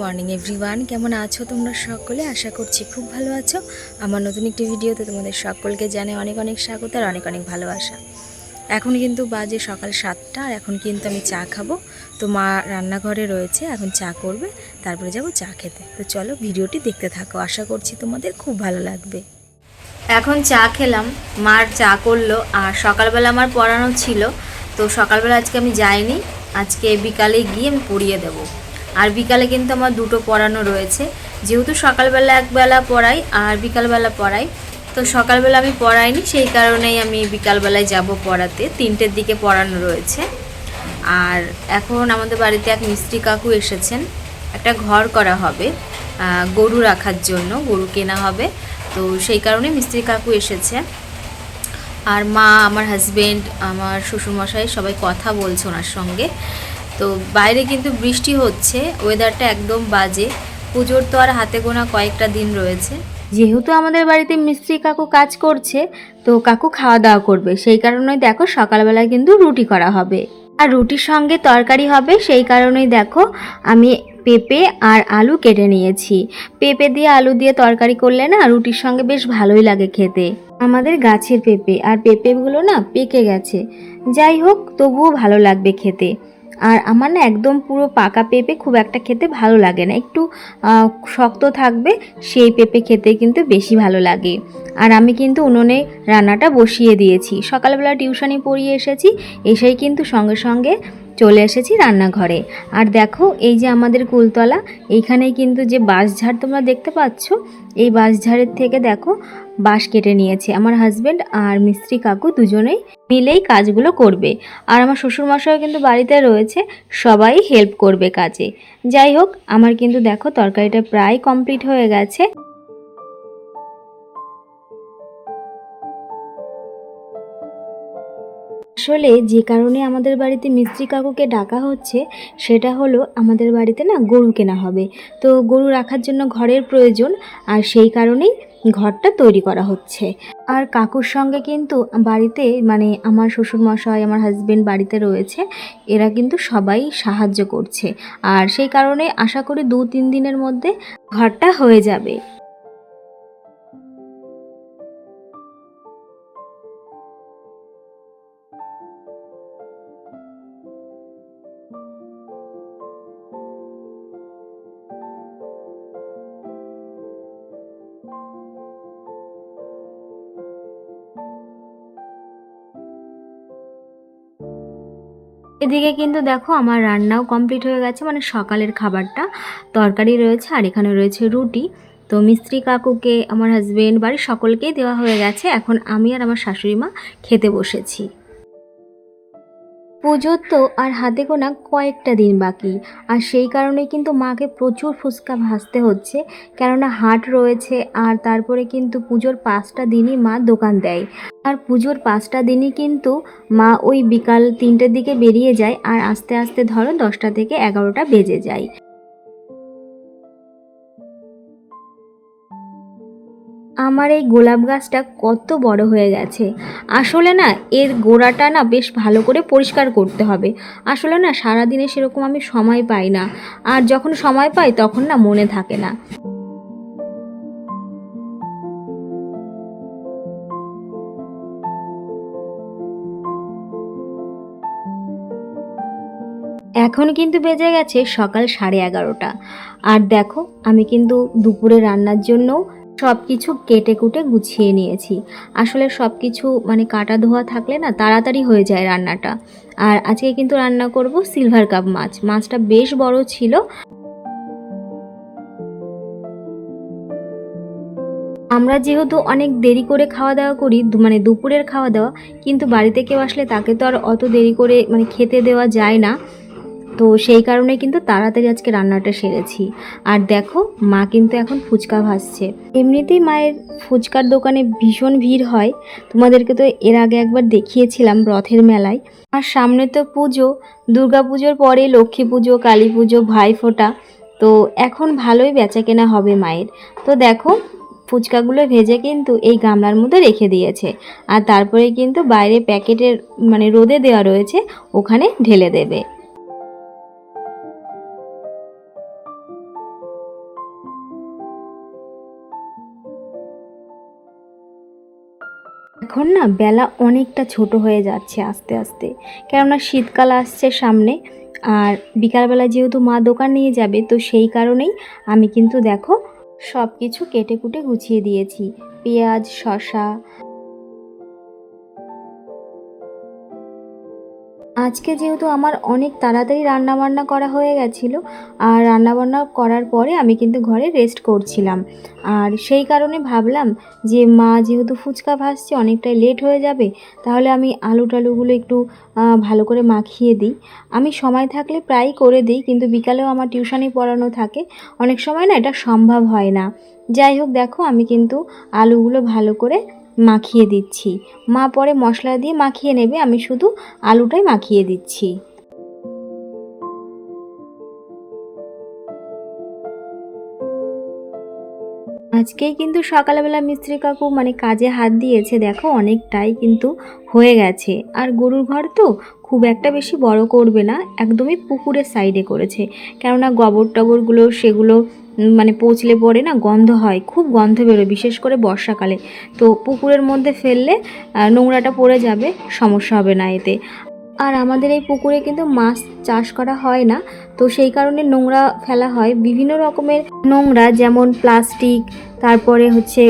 Morning, everyone. কেমন আছো তোমরা সকলে? আশা করছি খুব ভালো আছো। আমার নতুন একটি ভিডিওতে তোমাদের সকলকে জানে অনেক অনেক স্বাগত আর অনেক অনেক ভালোবাসা। এখন কিন্তু বাজে সকাল সাতটা, আর এখন কিন্তু আমি চা খাব। তো মা রান্নাঘরে রয়েছে, এখন চা করবে, তারপরে যাব চা খেতে। তো চলো ভিডিওটি দেখতে থাকো, আশা করছি তোমাদের খুব ভালো লাগবে। এখন চা খেলাম, মার চা করল, আর সকালবেলা আমার পড়ানো ছিল। তো সকালবেলা আজকে আমি যাইনি, আজকে বিকালে গিয়ে আমি পড়িয়ে দেবো। আর বিকালে কিন্তু আমার দুটো পড়ানো রয়েছে। যেহেতু সকালবেলা একবেলা পড়াই আর বিকালবেলা পড়াই, তো সকালবেলা আমি পড়াইনি, সেই কারণেই আমি বিকালবেলায় যাব পড়াতে। তিনটের দিকে পড়ানো রয়েছে। আর এখন আমাদের বাড়িতে এক মিস্ত্রি কাকু এসেছেন। একটা ঘর করা হবে গরু রাখার জন্য, গরু কেনা হবে। তো সেই কারণে মিস্ত্রি কাকু এসেছে। আর মা, আমার হাজব্যান্ড আমার শ্বশুরমশাই সবাই কথা বলছে ওনার সঙ্গে। তো বাইরে কিন্তু বৃষ্টি হচ্ছে ওয়েদারটা একদম বাজে। পুজোর তো আর হাতে গোনা কয়েকটা দিন রয়েছে। যেহেতু আমাদের বাড়িতে মিস্ত্রি কাকু কাজ করছে, তো কাকু খাওয়া দাওয়া করবে। সেই কারণেই দেখো সকালবেলায় কিন্তু রুটি করা হবে। আর রুটির সঙ্গে তরকারি হবে, সেই কারণেই দেখো আমি পেঁপে আর আলু কেটে নিয়েছি। পেঁপে দিয়ে আলু দিয়ে তরকারি করলে না রুটির সঙ্গে বেশ ভালোই লাগে খেতে। আমাদের গাছের পেঁপে, আর পেঁপেগুলো না পেকে গেছে। যাই হোক, তবুও ভালো লাগবে খেতে। আর আমার না একদম পুরো পাকা পেঁপে খুব একটা খেতে ভালো লাগে না। একটু শক্ত থাকবে, সেই পেঁপে খেতে কিন্তু বেশি ভালো লাগে। আর আমি কিন্তু উনুনে রান্নাটা বসিয়ে দিয়েছি। সকালবেলা টিউশনি পড়িয়ে এসেছি, এসেই কিন্তু সঙ্গে সঙ্গে চলে এসেছি রান্নাঘরে। আর দেখো, এই যে আমাদের কুলতলা এইখানে কিন্তু যে বাঁশঝাড় তোমরা দেখতে পাচ্ছ, এই বাঁশঝাড়ের থেকে দেখো বাঁশ কেটে নিয়েছে আমার হাজবেন্ড আর মিস্ত্রি কাকু দুজনেই মিলেই কাজগুলো করবে। আর আমার শ্বশুরমশাইও কিন্তু বাড়িতে রয়েছে, সবাই হেল্প করবে কাজে। যাই হোক, আমার কিন্তু দেখো তরকারিটা প্রায় কমপ্লিট হয়ে গেছে। আসলে যে কারণে আমাদের বাড়িতে মিস্ত্রি কাকুকে ডাকা হচ্ছে, সেটা হলো আমাদের বাড়িতে না গরু কেনা হবে। তো গরু রাখার জন্য ঘরের প্রয়োজন, আর সেই কারণেই ঘরটা তৈরি করা হচ্ছে। আর কাকুর সঙ্গে কিন্তু বাড়িতে মানে আমার শ্বশুরমশাই, আমার হাজব্যান্ড বাড়িতে রয়েছে, এরা কিন্তু সবাই সাহায্য করছে। আর সেই কারণে আশা করি দু তিন দিনের মধ্যে ঘরটা হয়ে যাবে। এদিকে কিন্তু দেখো আমার রান্নাও কমপ্লিট হয়ে গেছে মানে সকালের খাবারটা। তরকারি রয়েছে আর এখানে রয়েছে রুটি। তো মিস্ত্রি কাকুকে, আমার হাজবেন্ড বাড়ির সকলকেই দেওয়া হয়ে গেছে। এখন আমি আর আমার শাশুড়ি মা খেতে বসেছি। পুজোর তো আর হাতে গোনা কয়েকটা দিন বাকি। আর সেই কারণে কিন্তু মাকে প্রচুর ফুচকা ভাসতে হচ্ছে। কেননা হাট রয়েছে, আর তারপরে কিন্তু পুজোর পাঁচটা দিনই মা দোকান দেয়। আর পুজোর পাঁচটা দিনই কিন্তু মা ওই বিকাল তিনটের দিকে বেরিয়ে যায়, আর আস্তে আস্তে ধরো দশটা থেকে এগারোটা বেজে যায়। আমার এই গোলাপ গাছটা কত বড় হয়ে গেছে। আসলে না, এর গোড়াটা না বেশ ভালো করে পরিষ্কার করতে হবে। আসলে না, সারাদিনে সেরকম আমি সময় পাই না। আর যখন সময় পাই, তখন না মনে থাকে না। এখন কিন্তু বেজে গেছে সকাল সাড়ে এগারোটা। আর দেখো, আমি কিন্তু দুপুরে রান্নার জন্য সব কিছু কেটে কুটে গুছিয়ে নিয়েছি। আসলে সব কিছু মানে কাটা ধোয়া থাকলে না তাড়াতাড়ি হয়ে যায় রান্নাটা। আর আজকে কিন্তু রান্না করব সিলভার কাপ মাছ। মাছটা বেশ বড় ছিল। আমরা যেহেতু অনেক দেরি করে খাওয়া দাওয়া করি মানে দুপুরের খাওয়া দাওয়া, কিন্তু বাড়িতে কেউ আসলে তাকে তো আর অত দেরি করে মানে খেতে দেওয়া যায় না। তো সেই কারণে কিন্তু তাড়াতাড়ি আজকে রান্নাটা সেরেছি। আর দেখো, মা কিন্তু এখন ফুচকা ভাজছে। এমনিতেই মায়ের ফুচকার দোকানে ভীষণ ভিড় হয়। তোমাদেরকে তো এর আগে একবার দেখিয়েছিলাম রথের মেলায়। আর সামনে তো পুজো, দুর্গা পুজোর পরে লক্ষ্মী পুজো, কালী পুজো ভাইফোঁটা তো এখন ভালোই বেচা কেনা হবে মায়ের। তো দেখো, ফুচকাগুলো ভেজে কিন্তু এই গামলার মধ্যে রেখে দিয়েছে। আর তারপরে কিন্তু বাইরে প্যাকেটের মানে রোদে দেওয়া রয়েছে, ওখানে ঢেলে দেবে। এখন না বেলা অনেকটা ছোট হয়ে যাচ্ছে আস্তে আস্তে। কেননা শীতকাল আসছে সামনে, আর বিকালবেলা যেহেতু মা দোকান নিয়ে যাবে, তো সেই কারণেই আমি কিন্তু দেখো সব কিছু কেটে কুটে গুছিয়ে দিয়েছি। পেঁয়াজ, শসা আজকে যেহেতু আমার অনেক তাড়াতাড়ি রান্নাবান্না করা হয়ে গেছিল, আর রান্নাবান্না করার পরে আমি কিন্তু ঘরে রেস্ট করছিলাম। আর সেই কারণে ভাবলাম যে, মা যেহেতু ফুচকা ভাসছে অনেকটাই লেট হয়ে যাবে, তাহলে আমি আলু টালুগুলো একটু ভালো করে মাখিয়ে দিই। আমি সময় থাকলে প্রায়ই করে দিই, কিন্তু বিকালেও আমার টিউশনি পড়ানো থাকে। অনেক সময় না এটা সম্ভব হয় না। যাই হোক, দেখো আমি কিন্তু আলুগুলো ভালো করে মাখিয়ে দিচ্ছি। মা পরে মশলা দিয়ে মাখিয়ে নেবে আমি শুধু আলুটাই মাখিয়ে দিচ্ছি। আজকেই কিন্তু সকালবেলা মিস্ত্রি কাকু মানে কাজে হাত দিয়েছে, দেখো অনেকটাই কিন্তু হয়ে গেছে। আর গরুর ঘর তো খুব একটা বেশি বড় করবে না, একদমই পুকুরের সাইডে করেছে। কেননা গোবর টবরগুলো সেগুলো মানে পচলে পড়ে না, গন্ধ হয়, খুব গন্ধ বেরোয়, বিশেষ করে বর্ষাকালে। তো পুকুরের মধ্যে ফেললে নোংরাটা পড়ে যাবে, সমস্যা হবে না এতে। আর আমাদের এই পুকুরে কিন্তু মাছ চাষ করা হয় না। তো সেই কারণে নোংরা ফেলা হয়। বিভিন্ন রকমের নোংরা, যেমন প্লাস্টিক, তারপরে হচ্ছে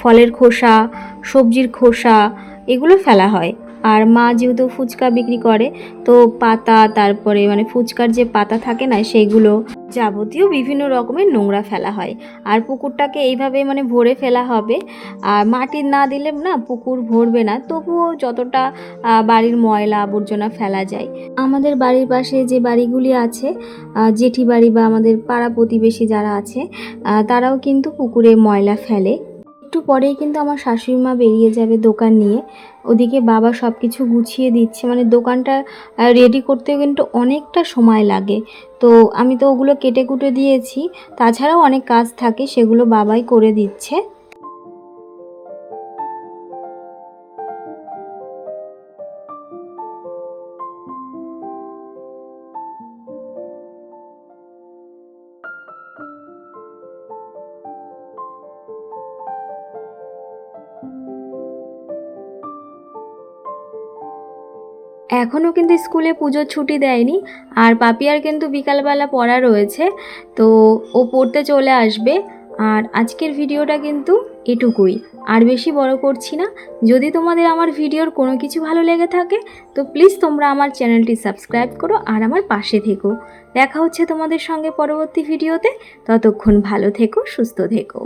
ফলের খোসা, সবজির খোসা, এগুলো ফেলা হয়। আর মা যেহেতু ফুচকা বিক্রি করে, তো পাতা, তারপরে মানে ফুচকার যে পাতা থাকে না, সেগুলো যাবতীয় বিভিন্ন রকমের নোংরা ফেলা হয়। আর পুকুরটাকে এইভাবে মানে ভরে ফেলা হবে। আর মাটি না দিলে না পুকুর ভরবে না, তবুও যতটা বাড়ির ময়লা আবর্জনা ফেলা যায়। আমাদের বাড়ির পাশে যে বাড়িগুলি আছে জেঠি বাড়ি বা আমাদের পাড়া প্রতিবেশী যারা আছে তারাও কিন্তু পুকুরে ময়লা ফেলে। একটু পরেই কিন্তু আমার শাশুড়ি মা বেরিয়ে যাবে দোকান নিয়ে। ওদিকে বাবা সব কিছু গুছিয়ে দিচ্ছে। মানে দোকানটা রেডি করতে কিন্তু অনেকটা সময় লাগে। তো আমি তো ওগুলো কেটে কুটে দিয়েছি। তাছাড়াও অনেক কাজ থাকে, সেগুলো বাবাই করে দিচ্ছে। এখনও কিন্তু স্কুলে পুজোর ছুটি দেয়নি, আর পাপিয়ার কিন্তু বিকালবেলা পড়া রয়েছে, তো ও পড়তে চলে আসবে, আর আজকের ভিডিওটা কিন্তু এটুকুই। আর বেশি বড় করছি না, যদি তোমাদের আমার ভিডিওর কোনো কিছু ভালো লেগে থাকে, তো প্লিজ তোমরা আমার চ্যানেলটি সাবস্ক্রাইব করো আর আমার পাশে থেকো। দেখা হচ্ছে তোমাদের সঙ্গে পরবর্তী ভিডিওতে, ততক্ষণ ভালো থেকো, সুস্থ থেকো।